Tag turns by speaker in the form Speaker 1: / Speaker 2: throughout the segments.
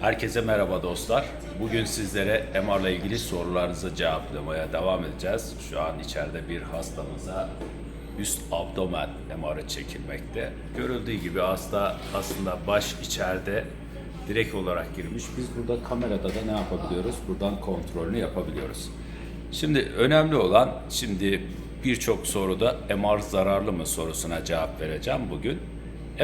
Speaker 1: Herkese merhaba dostlar. Bugün sizlere MR ile ilgili sorularınızı cevaplamaya devam edeceğiz. Şu an içeride bir hastamıza üst abdomen MR'ı çekilmekte. Görüldüğü gibi hasta aslında baş içeride direkt olarak girmiş. Biz burada kamerada da ne yapabiliyoruz? Buradan kontrolünü yapabiliyoruz. Şimdi önemli olan şimdi birçok soruda MR zararlı mı sorusuna cevap vereceğim bugün.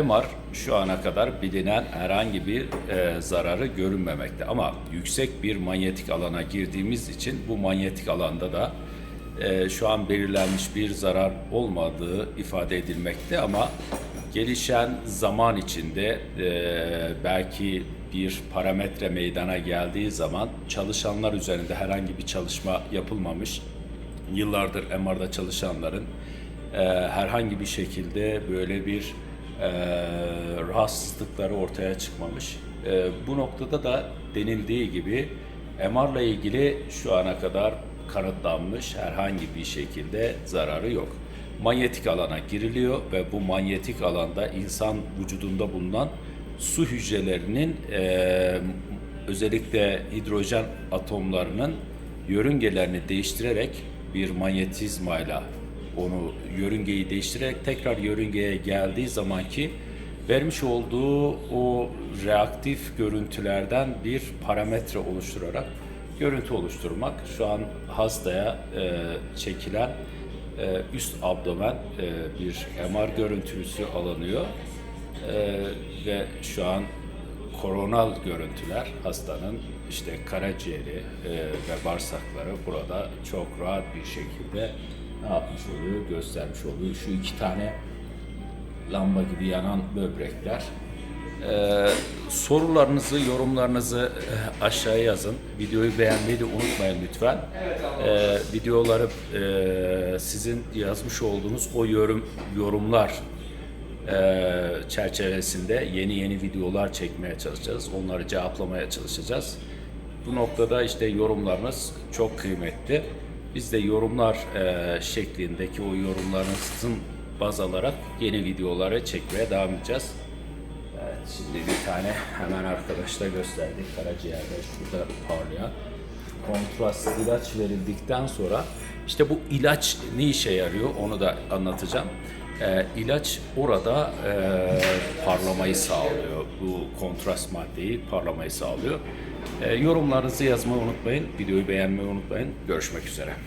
Speaker 1: MR şu ana kadar bilinen herhangi bir e, zararı görünmemekte. Ama yüksek bir manyetik alana girdiğimiz için bu manyetik alanda da e, şu an belirlenmiş bir zarar olmadığı ifade edilmekte. Ama gelişen zaman içinde e, belki bir parametre meydana geldiği zaman çalışanlar üzerinde herhangi bir çalışma yapılmamış. Yıllardır MR'da çalışanların e, herhangi bir şekilde böyle bir e, rahatsızlıkları ortaya çıkmamış. E, bu noktada da denildiği gibi MR ile ilgili şu ana kadar kanıtlanmış herhangi bir şekilde zararı yok. Manyetik alana giriliyor ve bu manyetik alanda insan vücudunda bulunan su hücrelerinin e, özellikle hidrojen atomlarının yörüngelerini değiştirerek bir manyetizmayla onu yörüngeyi değiştirerek tekrar yörüngeye geldiği zamanki vermiş olduğu o reaktif görüntülerden bir parametre oluşturarak görüntü oluşturmak şu an hastaya e, çekilen e, üst abdomen e, bir MR görüntüsü alınıyor. E, ve şu an koronal görüntüler hastanın işte karaciğeri e, ve bağırsakları burada çok rahat bir şekilde ne yapmış oluyor, göstermiş oluyor. Şu iki tane lamba gibi yanan böbrekler. Ee, sorularınızı, yorumlarınızı e, aşağıya yazın. Videoyu beğenmeyi de unutmayın lütfen. Ee, videoları e, sizin yazmış olduğunuz o yorum yorumlar e, çerçevesinde yeni yeni videolar çekmeye çalışacağız. Onları cevaplamaya çalışacağız. Bu noktada işte yorumlarınız çok kıymetli. Biz de yorumlar e, şeklindeki o yorumlarınızın baz alarak yeni videoları çekmeye devam edeceğiz. Evet, şimdi bir tane hemen arkadaşla gösterdik. Karaciğerde şurada parlayan kontrast ilaç verildikten sonra işte bu ilaç ne işe yarıyor onu da anlatacağım. Ee, ilaç orada e, parlamayı sağlıyor. Bu kontrast maddeyi parlamayı sağlıyor. Ee, yorumlarınızı yazmayı unutmayın. Videoyu beğenmeyi unutmayın. Görüşmek üzere.